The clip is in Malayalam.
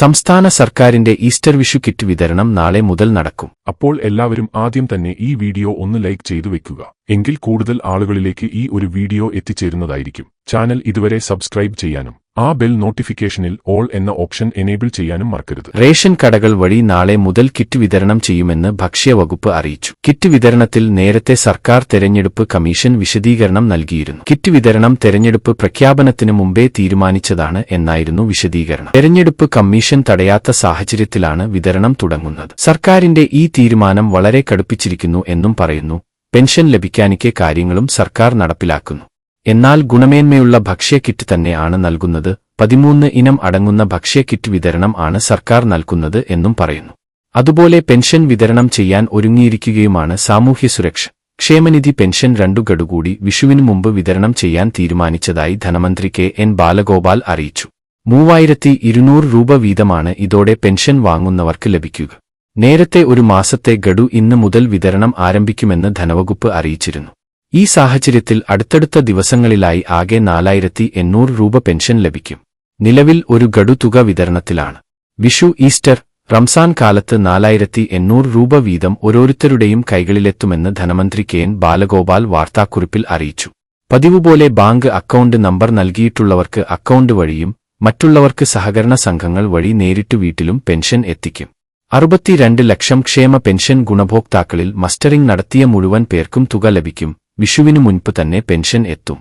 സംസ്ഥാന സർക്കാരിന്റെ ഈസ്റ്റർ വിഷു കിറ്റ് വിതരണം നാളെ മുതൽ നടക്കും. അപ്പോൾ എല്ലാവരും ആദ്യം തന്നെ ഈ വീഡിയോ ഒന്ന് ലൈക്ക് ചെയ്തു വെക്കുക. എങ്കിൽ കൂടുതൽ ആളുകളിലേക്ക് ഈ ഒരു വീഡിയോ എത്തിച്ചേരുന്നതായിരിക്കും. ചാനൽ ഇതുവരെ സബ്സ്ക്രൈബ് ചെയ്യാനും ആ ബെൽ നോട്ടിഫിക്കേഷനിൽ ഓൾ എന്ന ഓപ്ഷൻ എനേബിൾ ചെയ്യാനും മറക്കരുത്. റേഷൻ കടകൾ വഴി നാളെ മുതൽ കിറ്റ് വിതരണം ചെയ്യുമെന്ന് ഭക്ഷ്യവകുപ്പ് അറിയിച്ചു. കിറ്റ് വിതരണത്തിൽ നേരത്തെ സർക്കാർ തെരഞ്ഞെടുപ്പ് കമ്മീഷൻ വിശദീകരണം നൽകിയിരുന്നു. കിറ്റ് വിതരണം തെരഞ്ഞെടുപ്പ് പ്രഖ്യാപനത്തിന് മുമ്പേ തീരുമാനിച്ചതാണ് എന്നായിരുന്നു വിശദീകരണം. തെരഞ്ഞെടുപ്പ് കമ്മീഷൻ തടയാത്ത സാഹചര്യത്തിലാണ് വിതരണം തുടങ്ങുന്നത്. സർക്കാരിന്റെ ഈ തീരുമാനം വളരെ കടുപ്പിച്ചിരിക്കുന്നു എന്നും പറയുന്നു. പെൻഷൻ ലഭിക്കാനിക്കെ കാര്യങ്ങളും സർക്കാർ നടപ്പിലാക്കുന്നു. എന്നാൽ ഗുണമേന്മയുള്ള ഭക്ഷ്യ കിറ്റ് തന്നെയാണ് നൽകുന്നത്. പതിമൂന്ന് ഇനം അടങ്ങുന്ന ഭക്ഷ്യ കിറ്റ് വിതരണം ആണ് സർക്കാർ നൽകുന്നത് എന്നും പറയുന്നു. അതുപോലെ പെൻഷൻ വിതരണം ചെയ്യാൻ ഒരുങ്ങിയിരിക്കുകയുമാണ് സാമൂഹ്യ സുരക്ഷ. ക്ഷേമനിധി പെൻഷൻ രണ്ടു ഗഡുകൂടി വിഷുവിനു മുമ്പ് വിതരണം ചെയ്യാൻ തീരുമാനിച്ചതായി ധനമന്ത്രി കെ. എൻ. ബാലഗോപാൽ അറിയിച്ചു. മൂവായിരത്തി ഇരുന്നൂറ് രൂപ വീതമാണ് ഇതോടെ പെൻഷൻ വാങ്ങുന്നവർക്ക് ലഭിക്കുക. നേരത്തെ ഒരു മാസത്തെ ഗഡു ഇന്ന് മുതൽ വിതരണം ആരംഭിക്കുമെന്ന് ധനവകുപ്പ് അറിയിച്ചിരുന്നു. ഈ സാഹചര്യത്തിൽ അടുത്തടുത്ത ദിവസങ്ങളിലായി ആകെ നാലായിരത്തി എണ്ണൂറ് രൂപ പെൻഷൻ ലഭിക്കും. നിലവിൽ ഒരു ഗഡു തുക വിതരണത്തിലാണ്. വിഷു ഈസ്റ്റർ റംസാൻ കാലത്ത് നാലായിരത്തി എണ്ണൂറ് രൂപ വീതം ഓരോരുത്തരുടെയും കൈകളിലെത്തുമെന്ന് ധനമന്ത്രി കെ എൻ ബാലഗോപാൽ വാർത്താക്കുറിപ്പിൽ അറിയിച്ചു. പതിവുപോലെ ബാങ്ക് അക്കൗണ്ട് നമ്പർ നൽകിയിട്ടുള്ളവർക്ക് അക്കൗണ്ട് വഴിയും മറ്റുള്ളവർക്ക് സഹകരണ സംഘങ്ങൾ വഴി നേരിട്ട് വീട്ടിലും പെൻഷൻ എത്തിക്കും. അറുപത്തിരണ്ട് ലക്ഷം ക്ഷേമ പെൻഷൻ ഗുണഭോക്താക്കളിൽ മസ്റ്ററിംഗ് നടത്തിയ മുഴുവൻ പേർക്കും തുക ലഭിക്കും. വിഷുവിനു മുൻപ് തന്നെ പെൻഷൻ എത്തും.